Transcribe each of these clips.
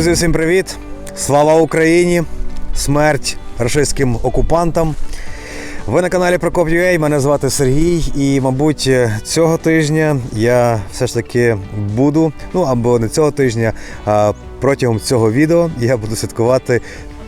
Друзі, всім привіт! Слава Україні! Смерть рашистським окупантам! Ви на каналі Прокоп.ua, мене звати Сергій, і, мабуть, цього тижня я все ж таки буду, ну або не цього тижня, а протягом цього відео я буду святкувати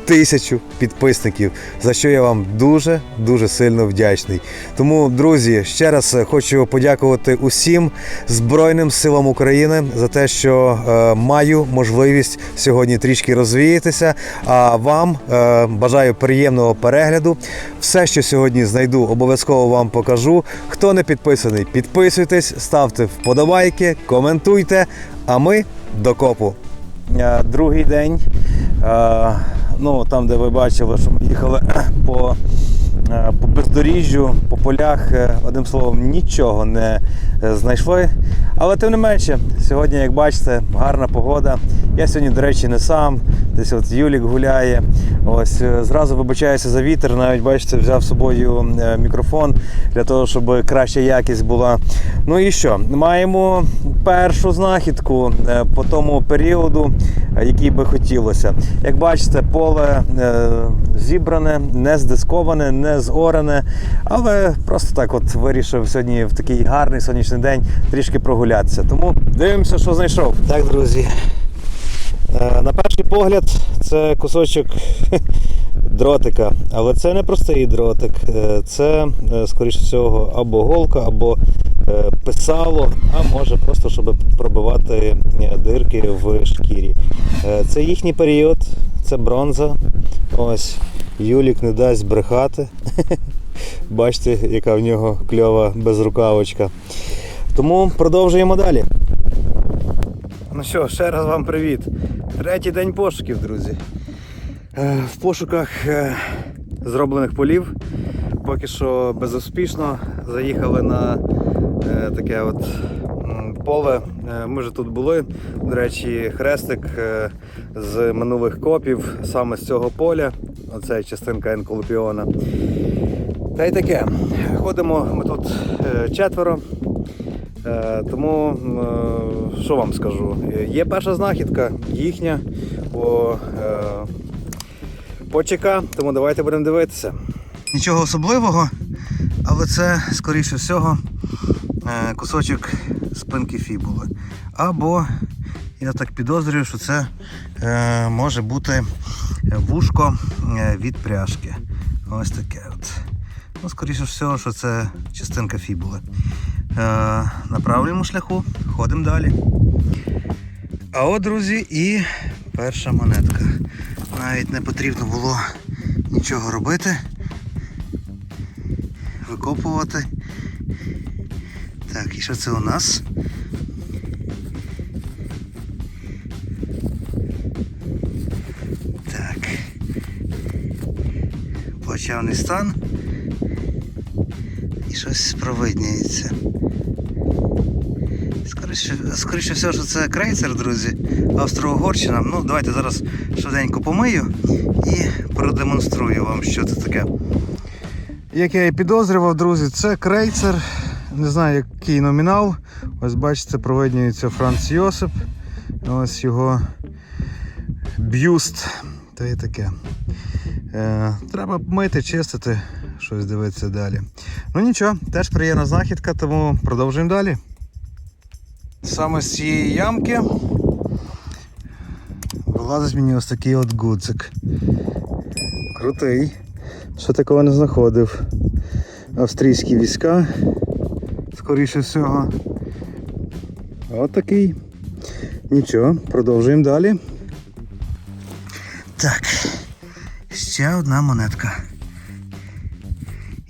тисячу підписників, за що я вам дуже дуже сильно вдячний. Тому, друзі, ще раз хочу подякувати усім Збройним силам України за те, що е, маю можливість сьогодні трішки розвіятися. А вам е, бажаю приємного перегляду. Все, що сьогодні знайду, обов'язково вам покажу. Хто не підписаний, підписуйтесь, ставте вподобайки, коментуйте. А ми до копу. Е, Другий день. Ну, там, де ви бачили, що ми їхали по, е, по бездоріжжю, по полях, е, одним словом, нічого не е, знайшли. Але тим не менше, сьогодні, як бачите, гарна погода. Я сьогодні, до речі, не сам. Десь от Юлік гуляє. Ось е, зразу вибачаюся за вітер. Навіть бачите, взяв з собою е, мікрофон для того, щоб краща якість була. Ну і що? Маємо першу знахідку е, по тому періоду, який би хотілося. Як бачите, поле зібране, не здисковане, не зорене, але просто так от вирішив сьогодні в такий гарний сонячний день трішки прогулятися. Тому дивимося, що знайшов. Так, друзі. Е, На перший погляд, це кусочок дротика, але це не простий дротик. Е, Це, е, скоріше всього, або голка, або писало, а може просто щоб пробивати дирки в шкірі. Це їхній період, це бронза. Ось Юлік не дасть брехати. Бачите, яка в нього кльова безрукавочка. Тому продовжуємо далі. Ну що, ще раз вам привіт. Третій день пошуків, друзі. Е, В пошуках е, зроблених полів. Поки що безуспішно. Заїхали на е, таке от поле. Ми вже тут були. До речі, хрестик з минулих копів саме з цього поля. Оце частинка енколопіона. Та й таке. Ходимо ми тут четверо. Е, Тому е, що вам скажу? Е, Є перша знахідка, їхня по, по ЧК, тому давайте будемо дивитися. Нічого особливого, але це, скоріше всього, кусочок спинки фібули. Або я так підозрюю, що це може бути вушко від пряжки. Ось таке от. Ну, скоріше всього, що це частинка фібули. Е, на правильному шляху ходимо далі. А от, друзі, і перша монетка. Навіть не потрібно було нічого робити. Викопувати. Так, і що це у нас? Так. Плачевний стан. І щось провидніється. Скоріше, скоріше всього, що це крейцер, друзі. Австро-Угорщина. Ну, давайте зараз швиденько помию і продемонструю вам, що це таке. Як я і підозрював, друзі, це крейцер. Не знаю, який номінал. Ось бачите, провиднюється Франц Йосип. Ось його б'юст. Та і таке. Е, треба мити, чистити, щось дивитися далі. Ну нічого, теж приємна знахідка, тому продовжуємо далі. Саме з цієї ямки вилазить мені ось такий от гудзик. Крутий. Ще такого не знаходив. Австрійські війська, скоріше всього. От такий. Нічого, продовжуємо далі. Так. Ще одна монетка.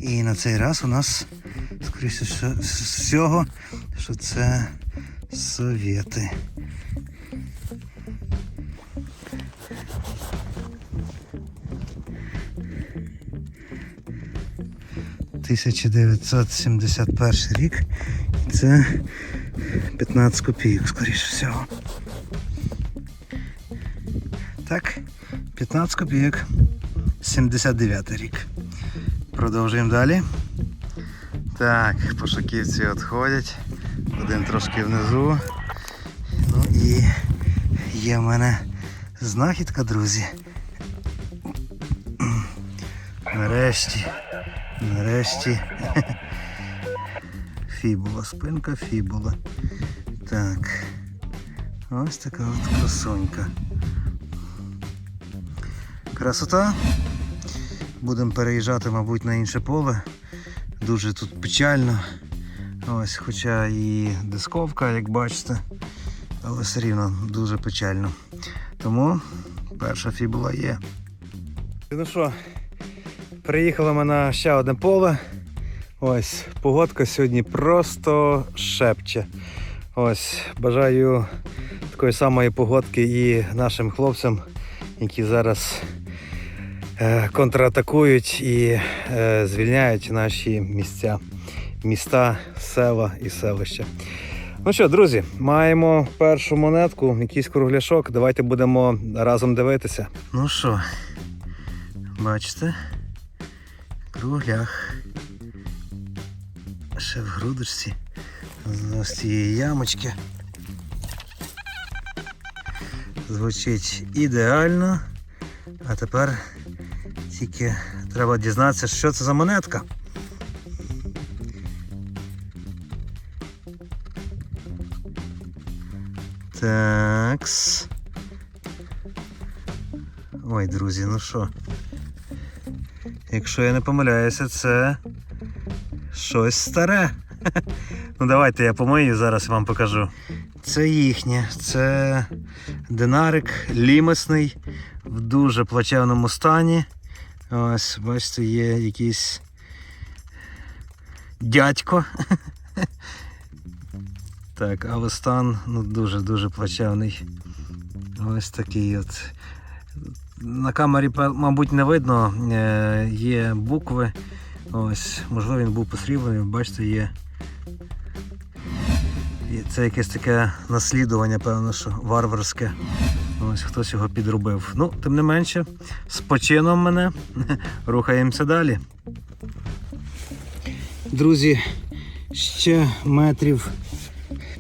І на цей раз у нас, скоріше всього, що це совєти. «1971 рік. І це 15 копійок, скоріше всього. Так, 15 копійок. 79 рік. Продовжуємо далі. Так, пошуківці відходять. Один трошки внизу. Ну і є в мене Знахідка, друзі. Нарешті. Нарешті. Фібула, спинка фібула. Так. Ось така от красунька. Красота. Будемо переїжджати, мабуть, на інше поле. Дуже тут печально. Ось, хоча і дисковка, як бачите, але все рівно дуже печально. Тому перша фібула є. Ну що, приїхали ми на ще одне поле. Ось, погодка сьогодні просто шепче. Ось, бажаю такої самої погодки і нашим хлопцям, які зараз контратакують і е, звільняють наші місця, міста, села і селища. Ну що, друзі, маємо першу монетку, якийсь кругляшок. Давайте будемо разом дивитися. Ну що, бачите? Кругляк. Ще в грудочці. З цієї ямочки. Звучить ідеально. А тепер тільки треба дізнатися, що це за монетка. Такс. Ой, друзі, ну що? Якщо я не помиляюся, це щось старе. Ну давайте я помию, зараз вам покажу. Це їхнє, це динарик лімесний в дуже плачевному стані. Ось, бачите, є якийсь дядько. Так, але стан ну, дуже-дуже плачевний. Ось такий от. На камері, мабуть, не видно, е, є букви. Ось, можливо, він був посріблений, бачите, є. Це якесь таке наслідування, певно, що варварське. Ось хтось його підробив. Ну, тим не менше, з почином мене рухаємося далі. Друзі, ще метрів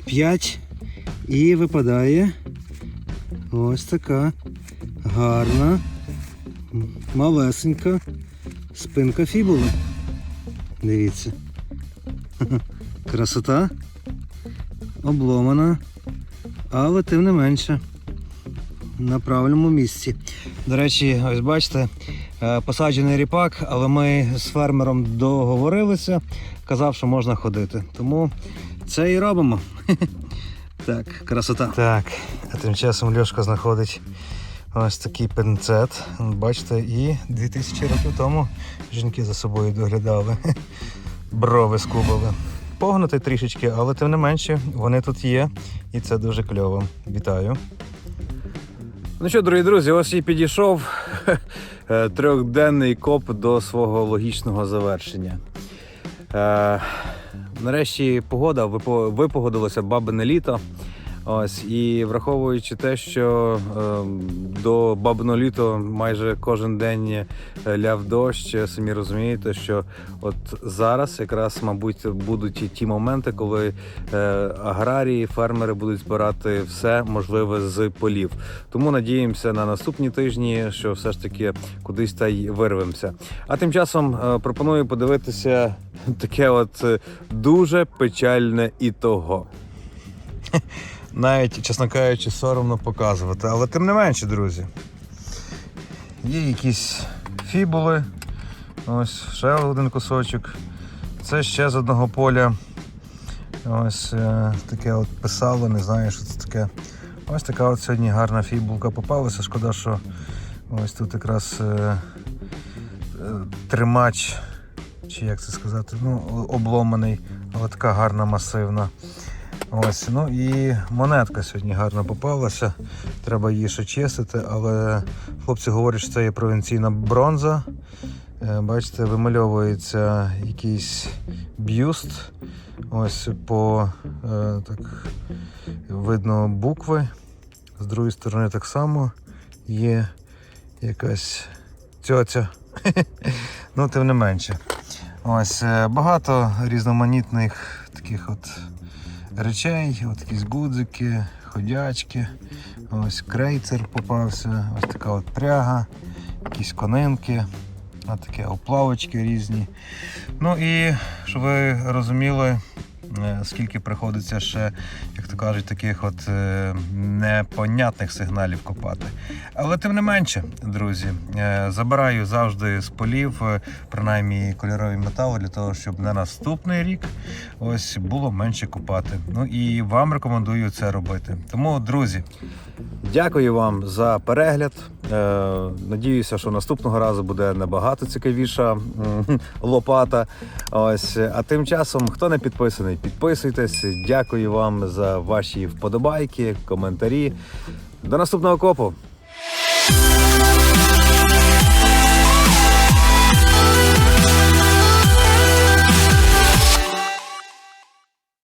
5 і випадає ось така гарна, малесенька спинка фібули. Дивіться. Красота. Обломана, але тим не менше на правильному місці. До речі, ось бачите, е, посаджений ріпак, але ми з фермером договорилися, казав, що можна ходити. Тому це і робимо. Так, красота. Так, а тим часом Льошка знаходить ось такий пинцет. Бачите, і 2000 років тому жінки за собою доглядали. Брови скубали. Погнути трішечки, але тим не менше, вони тут є, і це дуже кльово. Вітаю. Ну що, дорогі друзі, ось і підійшов е, трьохденний коп до свого логічного завершення. Е, нарешті погода, випо- випогодилося бабине літо. Ось, і враховуючи те, що е, до бабиного літо майже кожен день е, ляв дощ, е, самі розумієте, що от зараз якраз, мабуть, будуть і ті моменти, коли е, аграрії, фермери будуть збирати все можливе з полів. Тому надіємося на наступні тижні, що все ж таки кудись та й вирвемося. А тим часом пропоную подивитися таке, от дуже печальне ітого. Навіть, чесно кажучи, соромно показувати, але тим не менше, друзі. Є якісь фібули. Ось ще один кусочок. Це ще з одного поля. Ось е, таке от писало, не знаю, що це таке. Ось така от сьогодні гарна фібулка попалася. Шкода, що ось тут якраз е, е, тримач, чи як це сказати, ну, обломаний, але така гарна масивна. Ось, ну і монетка сьогодні гарно попалася. Треба її ще чистити, але хлопці говорять, що це є провінційна бронза. Е, Бачите, вимальовується якийсь бюст. Ось по е, так видно букви. З другої сторони так само є якась цьоця. ну, тим не менше. Ось е, багато різноманітних таких от речей, от якісь гудзики, ходячки, ось крейцер попався, ось така от пряга, якісь конинки, а такі оплавочки різні. Ну і щоб ви розуміли, скільки приходиться ще, як то кажуть, таких от е, непонятних сигналів копати. Але тим не менше, друзі, е, забираю завжди з полів, е, принаймні кольорові метали, для того, щоб на наступний рік ось було менше копати. Ну і вам рекомендую це робити. Тому, друзі, Дякую вам за перегляд. Е, надіюся, що наступного разу буде набагато цікавіша лопата. Ось, а тим часом, хто не підписаний, підписуйтесь. Дякую вам за ваші вподобайки, коментарі. До наступного копу!